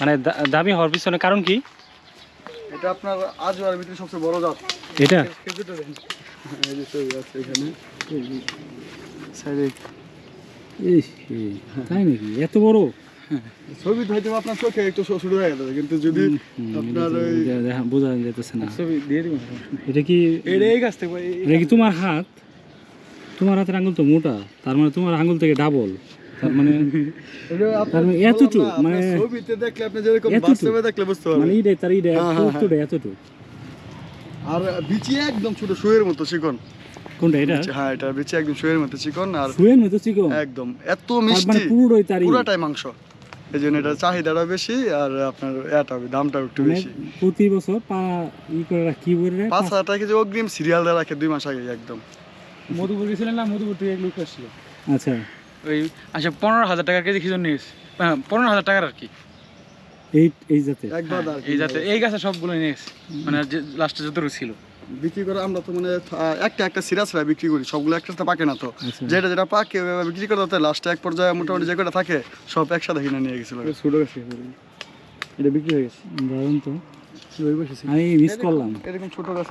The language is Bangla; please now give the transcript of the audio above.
মানে দামি হওয়ার পিছনে কারণ কি? এটা আপনার আজওয়ার ভিতরে সবচেয়ে বড় জাত। এটা? তাই নাকি? এত বড়? ছবি হয়তো আপনার চোখে একটু হয়ে কিন্তু যদি আপনার বোঝা যেতেছে না। ছবি দিয়ে দিবেন। এটা কি এটা এই গাছ থেকে এটা কি তোমার হাত? তোমার হাতের আঙ্গুল তো মোটা তার মানে তোমার আঙ্গুল থেকে ডাবল তার মানে তার মানে বললাম এতটুক, না, আপনার মানে- ছবিতে দেখলে আপনি যেরকম বাস্তবে দেখলে বুঝতে মানে পারবেন তার ইডে হ্যাঁ, হ্যাঁ, এতটুকু। আর বিচি একদম ছোট শুয়ের মতো চিকন। কোনটা এটা? হ্যাঁ এটা বিচি একদম শুয়ের মতো চিকন আর শুয়ে মতো চিকন? একদম এত মানে মিষ্টি। পুরোটাই তারই। পুরাটাই মাংস। এই জন্য এটা চাহিদাটা বেশি আর আপনার এটা দামটাও একটু মানে বেশি। প্রতি বছর পা ই করে কি রাখ? পাঁচ হাজার টাকা কেজি অগ্রিম সিরিয়াল দেওয়া রাখে দুই মাস আগে একদম। মধুপুর গেছিলেন না মধুপুর থেকে এক লোক আসছিল আচ্ছা। ওই আচ্ছা পনেরো হাজার টাকার কেজি খিচুড়ি নিয়ে হ্যাঁ পনেরো হাজার টাকার আর কি। এই এই জাতে? এই যাতে এই গাছে সবগুলো নিয়ে মানে যে লাস্টে যতটুকু ছিল। বিক্রি করে আমরা তো মানে একটা একটা সিরিয়াস ভাবে বিক্রি করি। সবগুলো একটা একটা পাকে না তো। আচ্ছা। যেটা যেটা পাকে বিক্রি করে তাতে লাস্টে এক পর্যায়ে মোটামুটি যে কটা থাকে সব একসাথে কিনে নিয়ে গেছিল। ছোট গাছ এটা বিক্রি হয়ে গেছে। দারুণ তো। আমি মিস করলাম। এরকম ছোট গাছ